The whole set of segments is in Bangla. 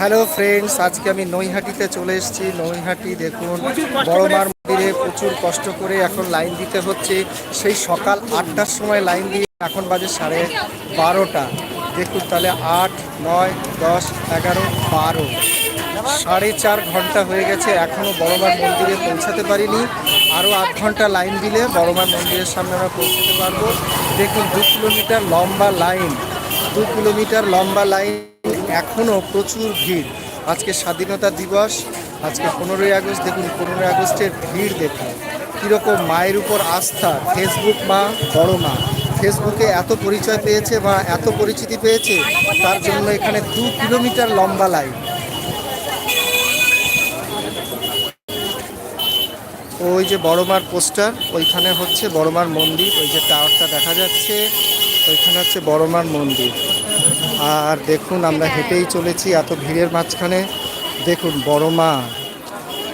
হ্যালো ফ্রেন্ডস, আজকে আমি নৈহাটিতে চলে এসেছি। নৈহাটি, দেখুন বড়মার মন্দিরে প্রচুর কষ্ট করে এখন লাইন দিতে হচ্ছে। সেই সকাল আটটার সময় লাইন দিয়ে এখন বাজে সাড়ে বারোটা। দেখুন তাহলে আট, নয়, দশ, এগারো, বারো। সাড়ে চার ঘণ্টা হয়ে গেছে এখনও বড়মার মন্দিরে পৌঁছাতে পারিনি। আরও আধ ঘণ্টা লাইন দিলে বড়মার মন্দিরের সামনে আমরা পৌঁছাতে পারব। দেখুন দু কিলোমিটার লম্বা লাইন, দু কিলোমিটার লম্বা লাইন। এখনও প্রচুর ভিড়। আজকে স্বাধীনতা দিবস, আজকে পনেরোই আগস্ট, দেখুন পনেরোই আগস্টের ভিড় দেখুন। কীরকম মায়ের উপর আস্থা, ফেসবুক মা, বড় মা। ফেসবুকে এত পরিচয় পেয়েছে বা এত পরিচিতি পেয়েছে, তার জন্য এখানে দু কিলোমিটার লম্বা লাইন। ওই যে বড়মার পোস্টার, ওইখানে হচ্ছে বড়মার মন্দির, ওই যে টাওয়ারটা দেখা যাচ্ছে, ওইখানে হচ্ছে বড়মার মন্দির। আর দেখুন, আমরা হেঁটেই চলেছি এত ভিড়ের মাঝখানে। দেখুন, বড় মা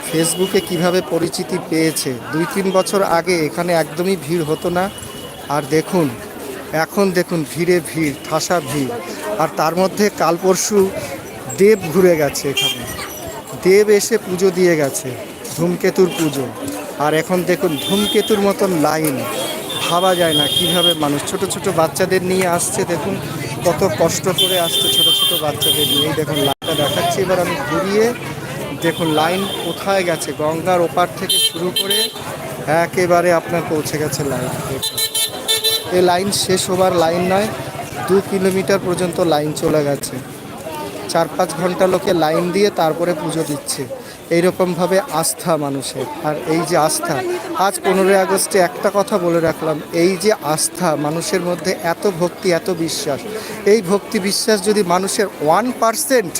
ফেসবুকে কীভাবে পরিচিতি পেয়েছে। দুই তিন বছর আগে এখানে একদমই ভিড় হতো না। আর দেখুন, এখন দেখুন, ভিড়ে ভিড়, ঠাসা ভিড়। আর তার মধ্যে কাল পরশু দেব ঘুরে গেছে এখানে। দেব এসে পুজো দিয়ে গেছে, ধূমকেতুর পুজো। আর এখন দেখুন, ধূমকেতুর মতন লাইন। ভাবা যায় না কীভাবে মানুষ, ছোট ছোট বাচ্চাদের নিয়ে আসছে, দেখুন। কত কষ্ট করে আসছে ছোট ছোট বাচ্চাদের নিয়ে দেখুন, লাইনটা দেখাচ্ছি, এবার আমি ঘুরিয়ে দেখুন, লাইন কোথায় গেছে? গঙ্গার ওপার থেকে শুরু করে একেবারে আপনার পৌঁছে গেছে লাইন। এই লাইন শেষ হবার লাইন নয়, দু কিলোমিটার পর্যন্ত লাইন চলে গেছে। চার পাঁচ ঘণ্টা লোকে লাইন দিয়ে তারপরে পুজো দিচ্ছে। এইরকমভাবে আস্থা মানুষের। আর এই যে আস্থা, আজ পনেরোই আগস্টে একটা কথা বলে রাখলাম, এই যে আস্থা মানুষের মধ্যে এত ভক্তি, এত বিশ্বাস, এই ভক্তি বিশ্বাস যদি মানুষের ওয়ান পার্সেন্ট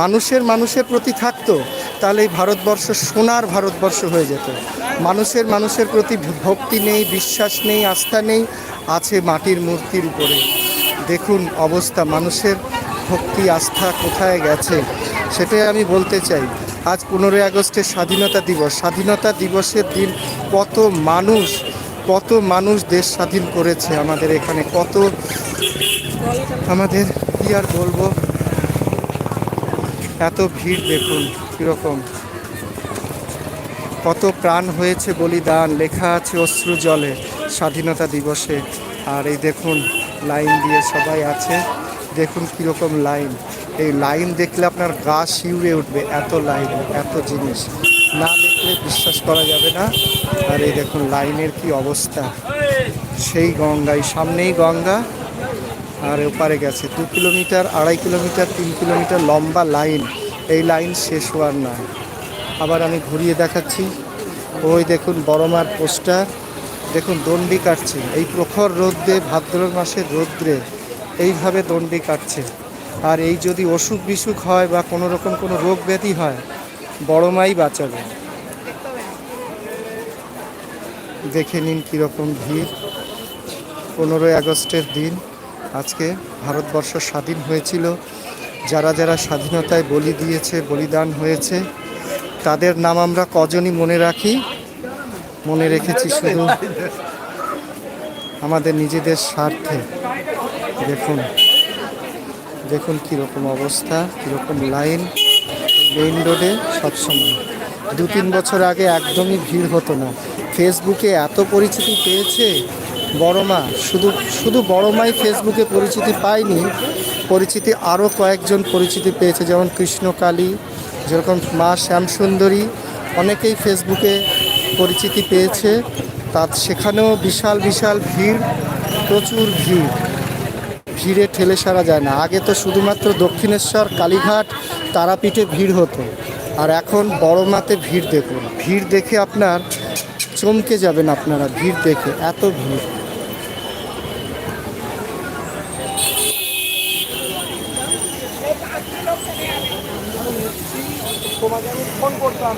মানুষের মানুষের প্রতি থাকতো, তাহলে এই ভারতবর্ষ সোনার ভারতবর্ষ হয়ে যেত। মানুষের মানুষের প্রতি ভক্তি নেই, বিশ্বাস নেই, আস্থা নেই, আছে মাটির মূর্তির উপরে। দেখুন অবস্থা, মানুষের ভক্তি, আস্থা কোথায় গেছে সেটাই আমি বলতে চাই। আজ পনেরোই আগস্টের স্বাধীনতা দিবস। স্বাধীনতা দিবসের দিন কত মানুষ কত মানুষ দেশ স্বাধীন করেছে আমাদের এখানে, কত আমাদের, কি আর বলব? এত ভিড় দেখুন কীরকম। কত প্রাণ হয়েছে বলিদান, লেখা আছে অশ্রু জলে স্বাধীনতা দিবসে। আর এই দেখুন, লাইন দিয়ে সবাই আছে। দেখুন কীরকম লাইন এই লাইন দেখলে আপনার গা শিউরে উঠবে, এত লাইন এত জিনিস। না দেখলে বিশ্বাস করা যাবে না। আর এই দেখুন লাইনের কি অবস্থা। সেই গঙ্গায় সামনেই গঙ্গা। আর ওপারে গেছে, দু কিলোমিটার, আড়াই কিলোমিটার, তিন কিলোমিটার লম্বা লাইন এই লাইন শেষ হওয়ার নয়। আবার আমি ঘুরিয়ে দেখাচ্ছি। ওই দেখুন বড়মার পোস্টার দেখুন দণ্ডি কাটছে। এই প্রখর রৌদ্রে ভাদ্র মাসের রৌদ্রে এইভাবে দণ্ডি কাটছে। আর এই যদি অসুখ বিসুখ হয় বা কোনো রকম কোনো রোগ ব্যাধি হয়, বড় মাই বাঁচাবে। দেখে নিন কীরকম ভিড়। পনেরোই আগস্টের দিন, আজকে ভারতবর্ষ স্বাধীন হয়েছিল। যারা যারা স্বাধীনতায় বলি দিয়েছে, বলিদান হয়েছে, তাদের নাম আমরা কজনই মনে রাখি। মনে রেখেছি শুধু আমাদের নিজেদের স্বার্থে। দেখুন দেখুন কীরকম অবস্থা, কীরকম লাইন মেইন রোডে সবসময়। দু তিন বছর আগে একদমই ভিড় হতো না। ফেসবুকে এত পরিচিতি পেয়েছে বড়মা শুধু শুধু বড়মাই ফেসবুকে পরিচিতি পায়নি, পরিচিতি আরও কয়েকজন পরিচিতি পেয়েছে, যেমন কৃষ্ণকালী যেরকম মা শ্যামসুন্দরী, অনেকেই ফেসবুকে পরিচিতি পেয়েছে। তা সেখানেও বিশাল বিশাল ভিড়, প্রচুর ভিড়। ভিড়ে ঠেলে সারা যায় না। আগে তো শুধুমাত্র দক্ষিণেশ্বর, কালীঘাট, তারাপীঠে ভিড় হতো। আর এখন বড় মাতে ভিড় দেখুন। ভিড় দেখে আপনার চমকে যাবেন আপনারা, ভিড় দেখে, এত ভিড়। তোমাকে আমি ফোন করতাম